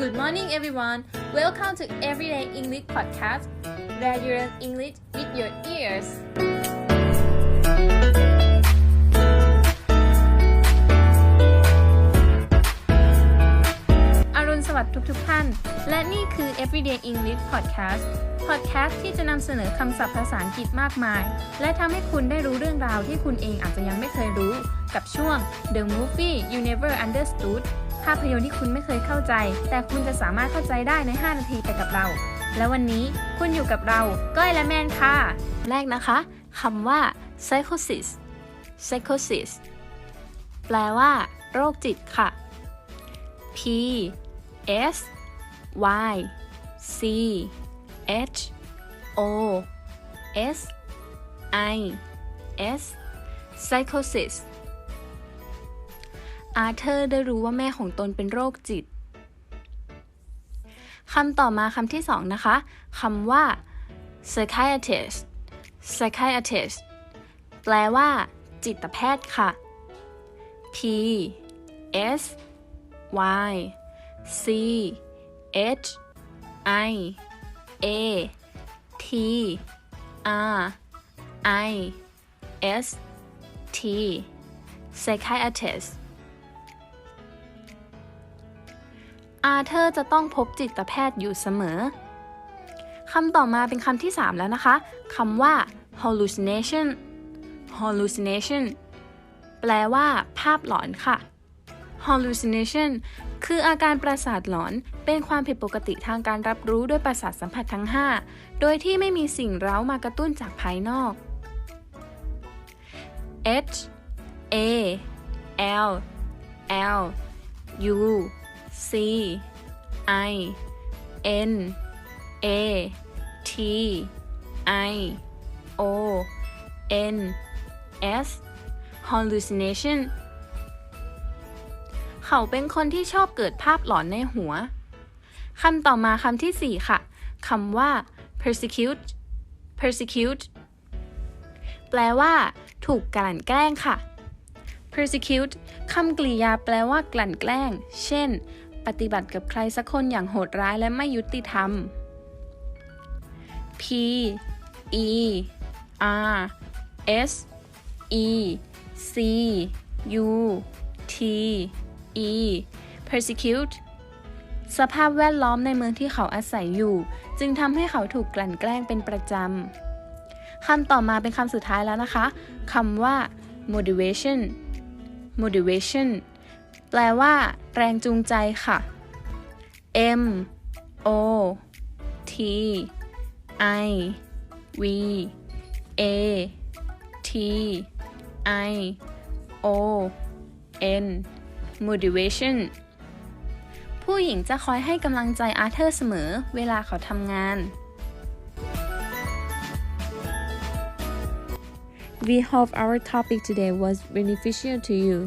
Good morning, everyone. Welcome to Everyday English Podcast, where you learn English with your ears. อรุณสวัสดิ์ทุกๆท่าน และนี่คือ Everyday English Podcast Podcast ที่จะนำเสนอคำศัพท์ภาษาอังกฤษมากมาย และทำให้คุณได้รู้เรื่องราวที่คุณเองอาจจะยังไม่เคยรู้ กับช่วง The Movie You Never Understood ภาพยนตร์ที่คุณไม่เคยเข้าใจ แต่คุณจะสามารถเข้าใจได้ใน 5 นาทีไปกับเรา และวันนี้คุณอยู่กับเรา ก้อยและแมนค่ะ แรกนะคะคำว่า psychosis psychosis แปลว่า โรคจิตค่ะ P S Y C H O S I S psychosis อาเธอร์ได้รู้ว่าแม่ของตนเป็นโรคจิตคำต่อมาคำที่สองนะคะคำว่า psychiatrist psychiatrist แปลว่า จิตแพทย์ค่ะ P S Y C H I A T R I S T psychiatrist อาเธอร์จะต้องพบจิตแพทย์อยู่เสมอคำต่อมาเป็นคำที่ 3 แล้วนะคะคำว่า hallucination hallucination แปลว่า ภาพหลอนค่ะ hallucination คืออาการประสาทหลอน เป็นความผิดปกติทางการรับรู้ด้วยประสาทสัมผัสทั้ง 5 โดยที่ไม่มีสิ่งเร้ามากระตุ้นจากภายนอก H A L L U C I N A T I O N S hallucination เขาเป็นคนที่ชอบเกิดภาพหลอนในหัว คำต่อมาคำที่ 4 ค่ะ คำว่า persecute persecute แปลว่า ถูกกลั่นแกล้งค่ะ persecute คำกริยาแปลว่ากลั่นแกล้ง เช่น ปฏิบัติกับใครสักคนอย่างโหดร้ายและไม่ยุติธรรม P E R S E C U T E persecute สภาพแวดล้อมในเมืองที่เขาอาศัยอยู่ จึงทำให้เขาถูกกลั่นแกล้งเป็นประจำคำต่อมาเป็นคำสุดท้ายแล้วนะคะคำว่า motivation motivation แปลว่า แรงจูงใจค่ะ M O T I V A T I O N motivation ผู้หญิงจะคอยให้กำลังใจอาร์เธอร์เสมอเวลาเขาทำงาน We hope our topic today was beneficial to you.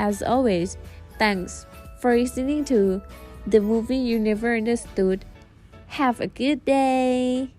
As always, thanks for listening to the movie you never understood. Have a good day.